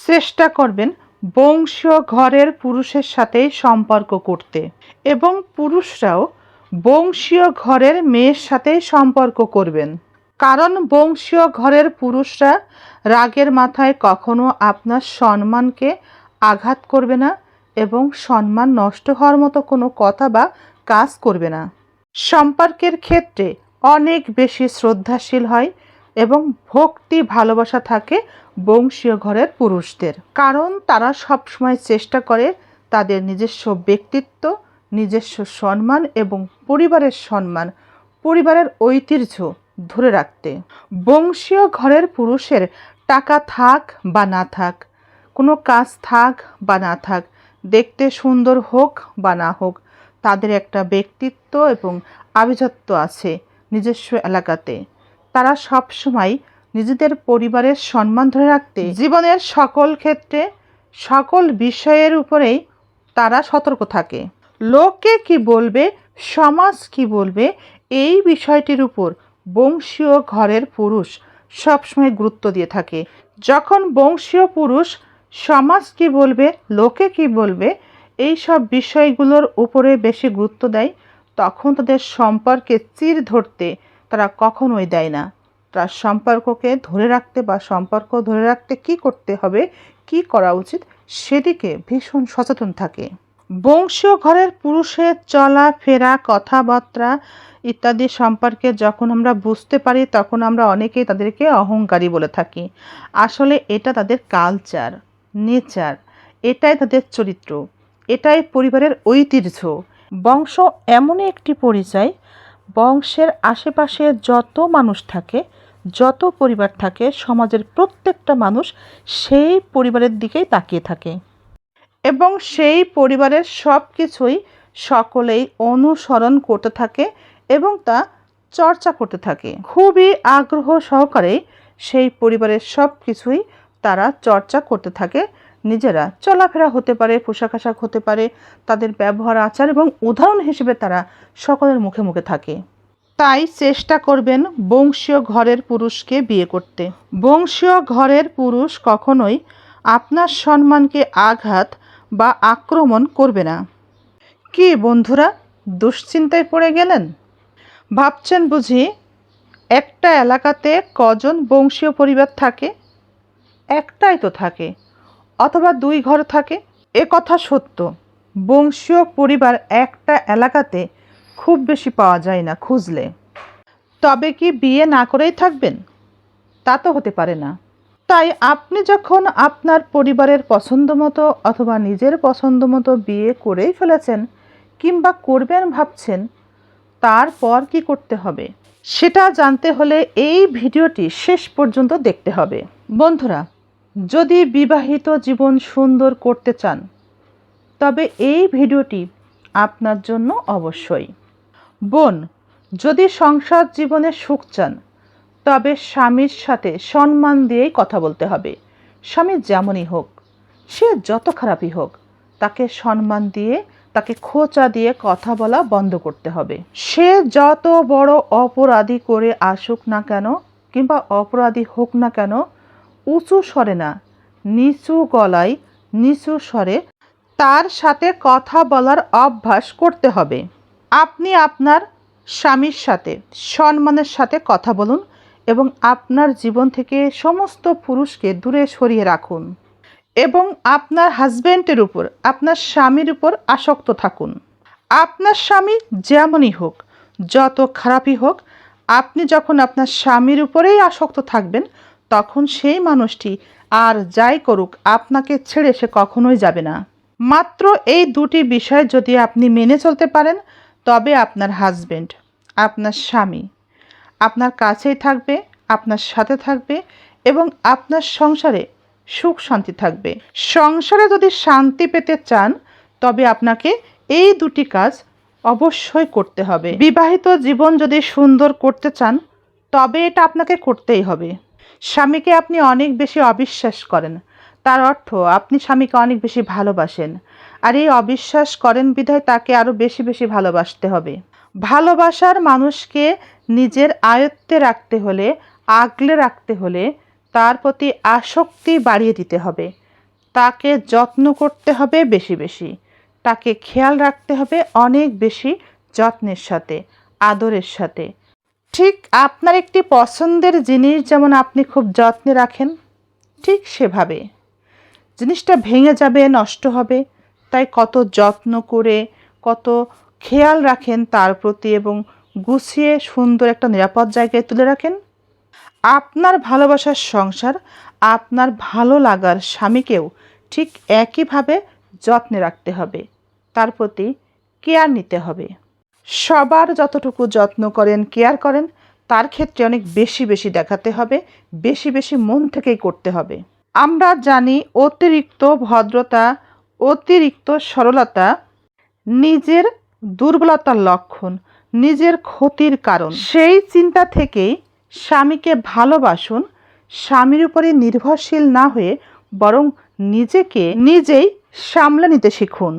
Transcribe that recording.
চেষ্টা করবেন বংশীয় ঘরের পুরুষের সাথেই সম্পর্ক করতে। এবং পুরুষরাও বংশীয় ঘরের মেয়ের সাথেই সম্পর্ক করবেন। কারণ বংশীয় ঘরের পুরুষরা রাগের মাথায় কখনো আপনার সম্মানকে আঘাত করবে না এবং সম্মান নষ্ট হওয়ার মতো কোনো কথা বা কাজ করবে না। সম্পর্কের ক্ষেত্রে অনেক বেশি শ্রদ্ধাশীল হয় এবং ভক্তি, ভালোবাসা থাকে বংশীয় ঘরের পুরুষদের। কারণ তারা সবসময় চেষ্টা করে তাদের নিজস্ব ব্যক্তিত্ব, নিজস্ব সম্মান এবং পরিবারের সম্মান, পরিবারের ঐতিহ্য ধরে রাখতে। বংশীয় ঘরের পুরুষের টাকা থাক বা না থাক, কোনো কাজ থাক বা না থাক, দেখতে সুন্দর হোক বা না হোক, তাদের একটা ব্যক্তিত্ব এবং আভিজাত্য আছে নিজস্ব এলাকাতে। তারা সবসময় নিজেদের পরিবারের সম্মান ধরে রাখতে, জীবনের সকল ক্ষেত্রে, সকল বিষয়ের উপরেই তারা সতর্ক থাকে। লোকে কি বলবে, সমাজ কি বলবে, এই বিষয়টির উপর বংশীয় ঘরের পুরুষ সবসময় গুরুত্ব দিয়ে থাকে। যখন বংশীয় পুরুষ সমাজ কি বলবে, লোকে কি বলবে, এই সব বিষয়গুলোর উপরে বেশি গুরুত্ব দেয়, তখন তাদের সম্পর্কে চির ধরতে তারা কখনোই দেয় না। তার সম্পর্ককে ধরে রাখতে বা সম্পর্ক ধরে রাখতে কি করতে হবে, কি করা উচিত, সেদিকে ভীষণ সচেতন থাকে। বংশীয় ঘরের পুরুষের চলাফেরা কথাবার্তা ইত্যাদি সম্পর্কে যখন আমরা বুঝতে পারি, তখন আমরা অনেকেই তাদেরকে অহংকারী বলে থাকি। আসলে এটা তাদের কালচার নেচার এটাই তাদের চরিত্র, এটাই পরিবারের ঐতিহ্য। বংশ এমনই একটি পরিচয় বংশের আশেপাশে যত মানুষ থাকে, যত পরিবার থাকে, সমাজের প্রত্যেকটা মানুষ সেই পরিবারের দিকেই তাকিয়ে থাকে। এবং সেই পরিবারের সব কিছুই সকলেই অনুসরণ করতে থাকে এবং তা চর্চা করতে থাকে। খুবই আগ্রহ সহকারে সেই পরিবারের সব কিছুই তারা চর্চা করতে থাকে। নিজেরা চলাফেরা হতে পারে পোশাক আশাক হতে পারে, তাদের ব্যবহার, আচার এবং উদাহরণ হিসেবে তারা সকলের মুখে মুখে থাকে। তাই চেষ্টা করবেন বংশীয় ঘরের পুরুষকে বিয়ে করতে। বংশীয় ঘরের পুরুষ কখনোই আপনার সম্মানকে আঘাত বা আক্রমণ করবে না। কি বন্ধুরা, দুশ্চিন্তায় পড়ে গেলেন? ভাবছেন বুঝি একটা এলাকাতে কজন বংশীয় পরিবার থাকে? একটাই তো থাকে। অথবা দুই ঘর থাকে, এ কথা সত্য। বংশীয় পরিবার একটা এলাকাতে খুব বেশি পাওয়া যায় না খুঁজলে। তবে কি বিয়ে না করেই থাকবেন? তা তো হতে পারে না। তাই আপনি যখন আপনার পরিবারের পছন্দ মতো অথবা নিজের পছন্দ মতো বিয়ে করেই ফেলেছেন কিংবা করবেন ভাবছেন, তারপর কি করতে হবে? সেটা জানতে হলে এই ভিডিওটি শেষ পর্যন্ত দেখতে হবে। বন্ধুরা যদি বিবাহিত জীবন সুন্দর করতে চান, তবে এই ভিডিওটি আপনার জন্য অবশ্যই। বোন, যদি সংসার জীবনে সুখ চান, তবে স্বামীর সাথে সম্মান দিয়েই কথা বলতে হবে। স্বামী যেমনই হোক, সে যত খারাপই হোক, তাকে সম্মান দিয়ে, তাকে খোঁচা দিয়ে কথা বলা বন্ধ করতে হবে। সে যত বড় অপরাধী করে আসুক না কেন, কিংবা অপরাধী হোক না কেন উঁচু স্বরে না, নিচু গলায় নিচু স্বরে তার সাথে কথা বলার অভ্যাস করতে হবে। আপনি আপনার স্বামীর সাথে, সম্মানের সাথে কথা বলুন এবং আপনার জীবন থেকে সমস্ত পুরুষকে দূরে সরিয়ে রাখুন এবং আপনার হাজব্যান্ডের উপর, আপনার স্বামীর উপর আসক্ত থাকুন। আপনার স্বামী যেমনই হোক, যত খারাপই হোক, আপনি যখন আপনার স্বামীর উপরেই আসক্ত থাকবেন তখন সেই মানুষটি আর যাই করুক, আপনাকে ছেড়ে সে কখনোই যাবে না। মাত্র এই দুটি বিষয় যদি আপনি মেনে চলতে পারেন, তবে আপনার হাজবেন্ড আপনার স্বামী, আপনার কাছেই থাকবে, আপনার সাথে থাকবে এবং আপনার সংসারে সুখ শান্তি থাকবে। সংসারে যদি শান্তি পেতে চান, তবে আপনাকে এই দুটি কাজ অবশ্যই করতে হবে। বিবাহিত জীবন যদি সুন্দর করতে চান, তবে এটা আপনাকে করতেই হবে। স্বামীকে আপনি অনেক বেশি অবিশ্বাস করেন। তার অর্থ, আপনি স্বামীকে অনেক বেশি ভালোবাসেন। আর এই অবিশ্বাস করেন বিধায় তাকে আরও বেশি বেশি ভালোবাসতে হবে। ভালোবাসার মানুষকে নিজের আয়ত্তে রাখতে হলে, আগলে রাখতে হলে তার প্রতি আসক্তি বাড়িয়ে দিতে হবে। তাকে যত্ন করতে হবে বেশি বেশি। তাকে খেয়াল রাখতে হবে অনেক বেশি যত্নের সাথে, আদরের সাথে। ঠিক আপনার একটি পছন্দের জিনিস যেমন আপনি খুব যত্নে রাখেন, ঠিক সেভাবে। জিনিসটা ভেঙে যাবে, নষ্ট হবে, তাই কত যত্ন করে, কত খেয়াল রাখেন তার প্রতি এবং গুছিয়ে সুন্দর একটা নিরাপদ জায়গায় তুলে রাখেন। আপনার ভালোবাসার সংসার, আপনার ভালো লাগার স্বামীকেও ঠিক একইভাবে যত্নে রাখতে হবে। তার প্রতি কেয়ার নিতে হবে। সবার যতটুকু যত্ন করেন কেয়ার করেন, তার ক্ষেত্রে অনেক বেশি বেশি দেখাতে হবে, বেশি বেশি মন থেকেই করতে হবে। আমরা জানি অতিরিক্ত ভদ্রতা, অতিরিক্ত সরলতা নিজের দুর্বলতার লক্ষণ, নিজের ক্ষতির কারণ। সেই চিন্তা থেকেই স্বামীকে ভালোবাসুন, স্বামীর উপরে নির্ভরশীল না হয়ে বরং নিজেকে নিজেই সামলে নিতে শিখুন।